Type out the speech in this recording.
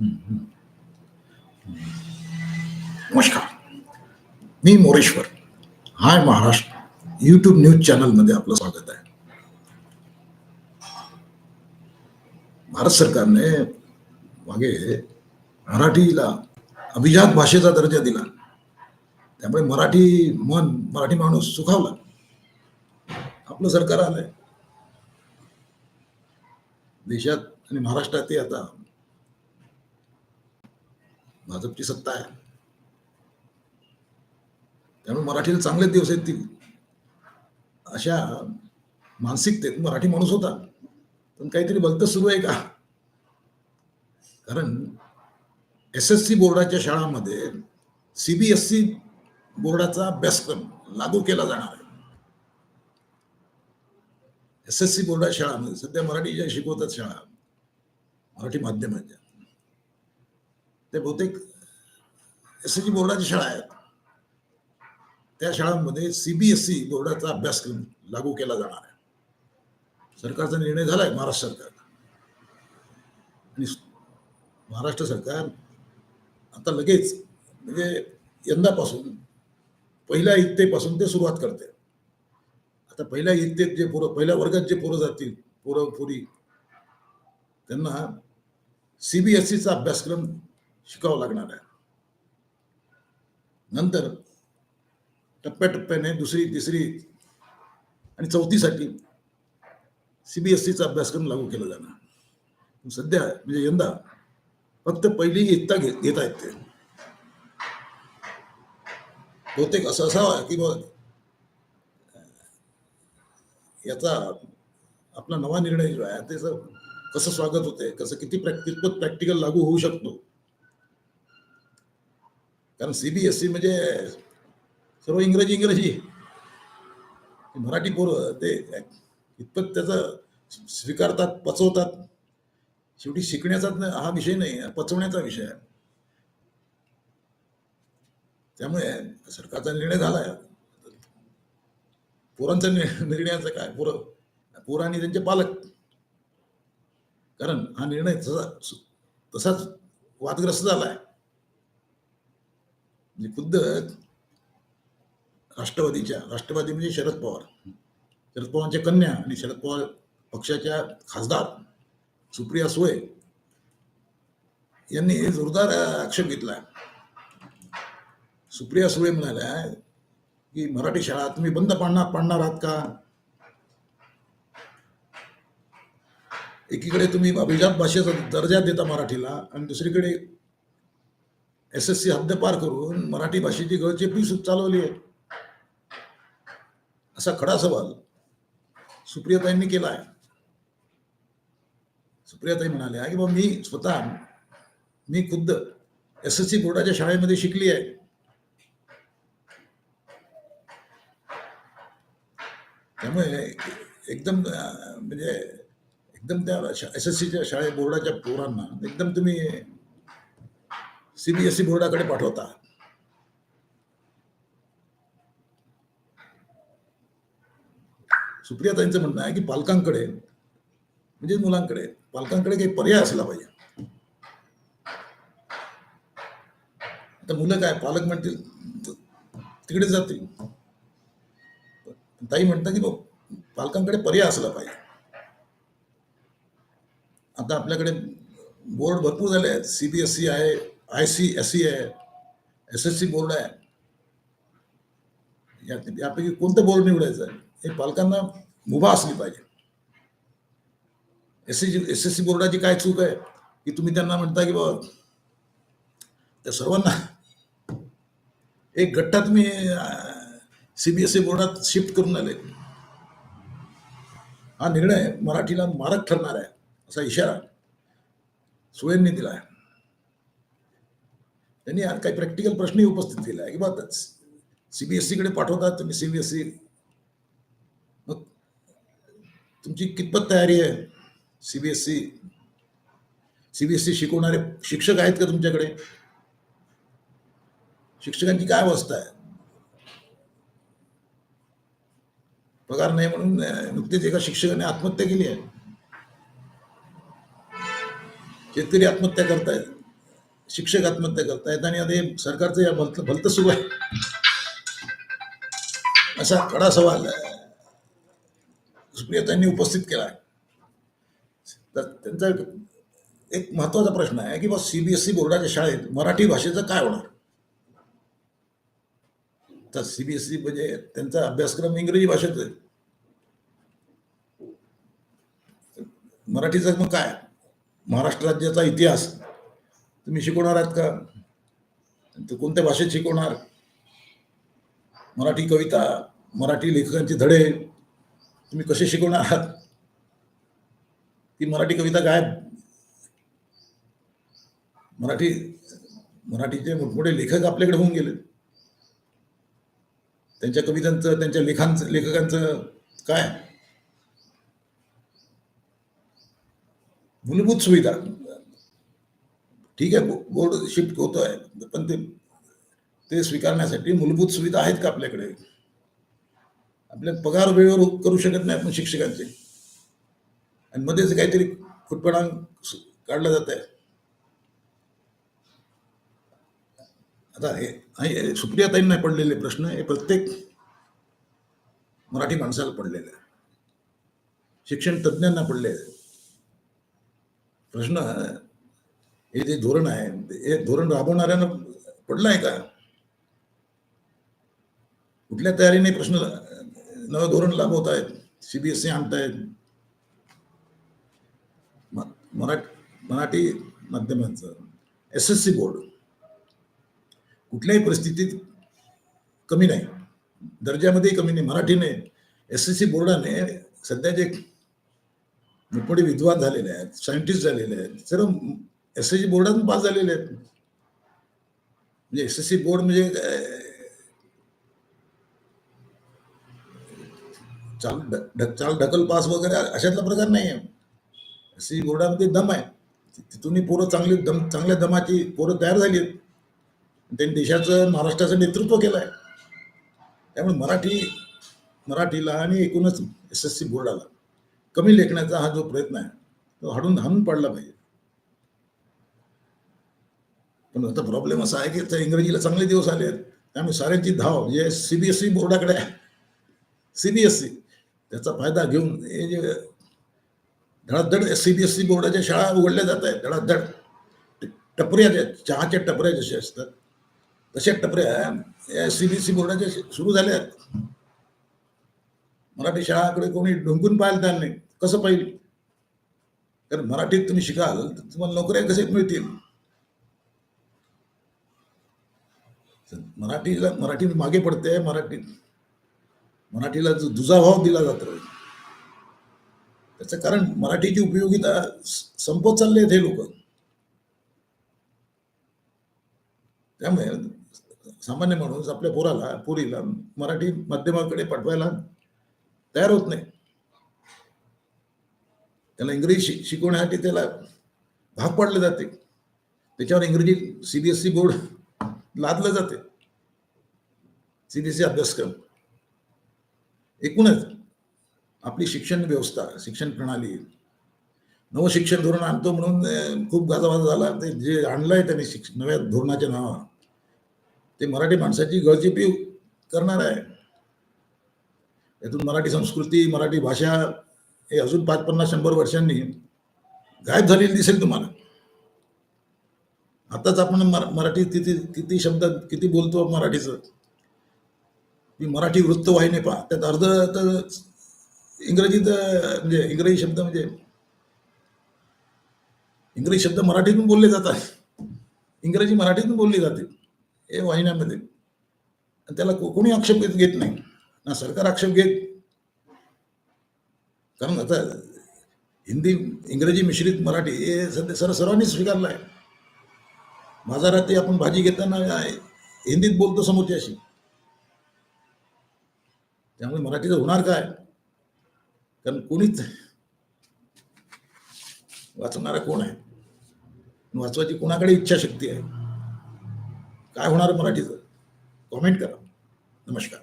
नमस्कार. मी Moreshwar. Hi Maharashtra. YouTube news चॅनलमध्ये आपलं स्वागत आहे. भारत सरकारने मागे मराठीला अभिजात भाषेचा दर्जा दिला. त्यामुळे मराठी मन मराठी माणूस सुखावला. आपलं सरकार आलंय. देशात आणि महाराष्ट्रातही आता भाजपची सत्ता आहे. त्यामुळे मराठीला चांगले दिवस येतील अशा मानसिकतेत मराठी माणूस होता. पण काहीतरी भलतं सुरू आहे का? कारण एस एस सी बोर्डाच्या शाळांमध्ये सीबीएसई बोर्डाचा अभ्यासक्रम लागू केला जाणार आहे. एस एस सी बोर्डाच्या शाळांमध्ये सध्या मराठी ज्या शिकवतात शाळा मराठी माध्यमाच्या ते बहुतेक एस एस बोर्डाची शाळा आहेत त्या शाळांमध्ये सीबीएसई बोर्डाचा अभ्यासक्रम लागू केला जाणार आहे. सरकारचा निर्णय झालाय महाराष्ट्र सरकार आणि महाराष्ट्र सरकार आता लगेच म्हणजे यंदापासून पहिल्या इयत्तेपासून ते सुरुवात करते. आता पहिल्या इयत्तेत जे पोरं पहिल्या वर्गात जे पोरं जातील पोरं पोरी त्यांना सीबीएसईचा अभ्यासक्रम शिकावं लागणार आहे. नंतर टप्प्याटप्प्याने दुसरी तिसरी आणि चौथीसाठी सीबीएसईचा अभ्यासक्रम लागू केला जाणार. सध्या म्हणजे यंदा फक्त पहिली इयत्ता घे घेता येत ते. बहुतेक असं असावा की बघ याचा आपला नवा निर्णय जो आहे त्याचं कसं स्वागत होते कसं किती प्रॅक्टिस प्रॅक्टिकल लागू होऊ शकतो कारण सीबीएसई म्हणजे सर्व इंग्रजी इंग्रजी. मराठी पोरं ते इतपत त्याचं स्वीकारतात पचवतात. शेवटी शिकण्याचा हा विषय नाही पचवण्याचा विषय आहे. त्यामुळे सरकारचा निर्णय झाला पोरांचा निर्णयाचा काय? पोरं पोरं आणि त्यांचे पालक. कारण हा निर्णय तसा तसाच वादग्रस्त झाला आहे. खुद्द राष्ट्रवादीच्या राष्ट्रवादी म्हणजे शरद पवार. शरद पवारांच्या कन्या आणि शरद पवार पक्षाच्या खासदार सुप्रिया सुळे यांनी जोरदार आक्षेप घेतला. सुप्रिया सुळे म्हणाल्या की मराठी शाळा तुम्ही बंद पाडणार पाडणार आहात का? एकीकडे तुम्ही अभिजात भाषेचा दर्जा देता मराठीला आणि दुसरीकडे एस एस सी हद्द पार करून मराठी भाषेची गळचेपी चालवली आहे. असा खडा सवाल सुप्रियाताईंनी केला आहे. सुप्रियाताई म्हणाल्या की बाबा मी स्वतः मी खुद्द एस एस सी बोर्डाच्या शाळेमध्ये शिकली आहे. त्यामुळे एकदम म्हणजे एकदम त्या एस एस सीच्या शाळे बोर्डाच्या पोरांना एकदम तुम्ही सीबीएसई बोर्डाकडे पाठवता. सुप्रियाताईंचं म्हणणं आहे की पालकांकडे, म्हणजे मुलांकडे, पालकांकडे काही पर्याय असला पाहिजे. आता मुलं काय, पालक म्हणतील, तिकडे जातील. ताई म्हणतात की पालकांकडे पर्याय असला पाहिजे. आता आपल्याकडे बोर्ड भरपूर झाले आहेत. सीबीएसई आहे आय सी एस सी आहे एस एस सी बोर्ड आहे यापैकी कोणतं बोर्ड निवडायचं हे पालकांना मुभा असली पाहिजे S S S S C बोर्डाची काय चूक आहे की तुम्ही त्यांना म्हणता की बाबा त्या सर्वांना एक गट्टा तुम्ही सीबीएसई बोर्डात शिफ्ट करून आले हा निर्णय मराठीला मारक ठरणार आहे असा इशारा सुळेंनी दिला आहे त्यांनी काही प्रॅक्टिकल प्रश्नही उपस्थित केला आहे. की बातच सीबीएसईकडे पाठवतात तुम्ही सीबीएसई मग तुमची कितपत तयारी आहे? सीबीएसई सीबीएसई शिकवणारे शिक्षक आहेत का तुमच्याकडे? शिक्षकांची काय अवस्था आहे? पगार नाही म्हणून नुकतीच एका शिक्षकाने आत्महत्या केली आहे. शेतकरी आत्महत्या करतायत. शिक्षक आत्महत्या करतायत आणि आता हे सरकारचं या भलत भलतं सुरू आहे. असा कडा सवाल सुप्रियतांनी उपस्थित केला आहे. तर त्यांचा एक महत्त्वाचा प्रश्न आहे की बा सीबीएसई बोर्डाच्या शाळेत मराठी भाषेचं काय होणार? तर सीबीएसई म्हणजे त्यांचा अभ्यासक्रम इंग्रजी भाषेत आहे. मराठीचं मग काय? महाराष्ट्र राज्याचा इतिहास. तुम्ही शिकवणार आहात का? तर कोणत्या भाषेत शिकवणार? मराठी कविता मराठी लेखकांचे धडे तुम्ही कसे शिकवणार आहात? ती मराठी कविता काय मराठी मराठीचे मोठमोठे लेखक आपल्याकडे होऊन गेले. त्यांच्या कवितांचं त्यांच्या लेखांचं लेखकांचं काय? मूलभूत सुविधा. ठीक आहे बोर्ड शिफ्ट होत आहे पण ते ते स्वीकारण्यासाठी मूलभूत सुविधा आहेत का आपल्याकडे? आपले पगार वेळेवर करू शकत नाही आपण शिक्षकांचे. आणि मध्येच काहीतरी खुटपणा काढला जात आहे आता हे सुप्रियाताईंना पडलेले प्रश्न हे प्रत्येक मराठी माणसाला पडलेले आहे शिक्षण तज्ज्ञांना पडले आहे. प्रश्न हे जे धोरण आहे हे धोरण राबवणाऱ्यांना पडलं आहे का? कुठल्या तयारीने प्रश्न नवं धोरण राबवत आहेत सीबीएसई आणतायत? मराठी मराठी माध्यमांचं एस एस सी बोर्ड कुठल्याही परिस्थितीत कमी नाही. दर्जामध्ये कमी नाही मराठीने एस एस सी बोर्डाने सध्या जे मोठमोठे विद्वान झालेले आहेत सायंटिस्ट झालेले आहेत सर्व एस एस सी बोर्डातून पास झालेले आहेत. म्हणजे एस एस सी बोर्ड म्हणजे चाल ढ- चाल ढकल पास वगैरे अशातला प्रकार नाही आहे एस सी बोर्डामध्ये दम आहे. तिथूनही पोरं चांगली दम चांगल्या दमाची पोरं तयार झाली आहेत. त्यांनी देशाचं महाराष्ट्राचं नेतृत्व केलं आहे त्यामुळे मराठी मराठीला आणि एकूणच एस एस सी बोर्डाला कमी लेखण्याचा हा जो प्रयत्न आहे तो हाडून हाणून पाडला पाहिजे. पण आता प्रॉब्लेम असा आहे की इंग्रजीला चांगले दिवस आले आहेत त्यामुळे साऱ्यांची धाव जे सीबीएसई बोर्डाकडे आहे सीबीएसई त्याचा फायदा घेऊन हे जे धडाधड सीबीएसई बोर्डाच्या शाळा उघडल्या जात आहेत धडाधड. टपऱ्या ज्या चहाच्या टपऱ्या जशा असतात तशा टपऱ्या या सीबीएसई बोर्डाच्या सुरू झाल्या आहेत. मराठी शाळाकडे कोणी ढुंकून पाहायला तयार नाही. कसं पाहिजे कारण मराठीत तुम्ही शिकाल तर तुम्हाला नोकऱ्या कसे मिळतील? मराठीला मराठी मागे पडते मराठी मराठीला जो दुजाभाव दिला जातो त्याचं कारण मराठीची उपयोगिता संपत चालले आहेत हे लोक. त्यामुळे सामान्य माणूस आपल्या पोराला पोरीला मराठी माध्यमाकडे पाठवायला तयार होत नाही. त्याला इंग्रजी शिक- शिकवण्यासाठी त्याला भाग पाडले जाते. त्याच्यावर इंग्रजी सीबीएसई बोर्ड लादलं जाते. सीबीएसई अभ्यासक्रम. एकूणच आपली शिक्षण व्यवस्था शिक्षण प्रणाली. नवं शिक्षण धोरण आणतो म्हणून खूप गाजावाजा झाला. ते जे आणलंय त्यांनी शिक्ष नव्या धोरणाच्या नावा ते मराठी माणसाची गळचेपी करणार आहे. यातून मराठी संस्कृती मराठी भाषा हे अजून पाच पन्नास शंभर वर्षांनी गायब झालेली दिसेल तुम्हाला. आताच आपण मरा- मराठी किती किती शब्द किती बोलतो मराठीचं? मी मराठी वृत्तवाहिनी पहा. त्यात अर्ध तर इंग्रजीत म्हणजे इंग्रजी शब्द म्हणजे इंग्रजी शब्द मराठीतून बोलले जातात. इंग्रजी मराठीतून बोलली जाते हे वाहिन्यामध्ये. आणि त्याला को- कोणी आक्षेप घेत घेत नाही. ना सरकार आक्षेप घेत. कारण आता हिंदी इंग्रजी मिश्रित मराठी हे सध्या सर सर्वांनी स्वीकारलं आहे बाजारात आपण भाजी घेताना हिंदीत बोलतो समोरच्याशी. त्यामुळे मराठीचं होणार काय? कारण कोणीच वाचणारा कोण आहे? वाचवायची कोणाकडे इच्छाशक्ती आहे? काय होणार मराठीचं? कॉमेंट करा. नमस्कार.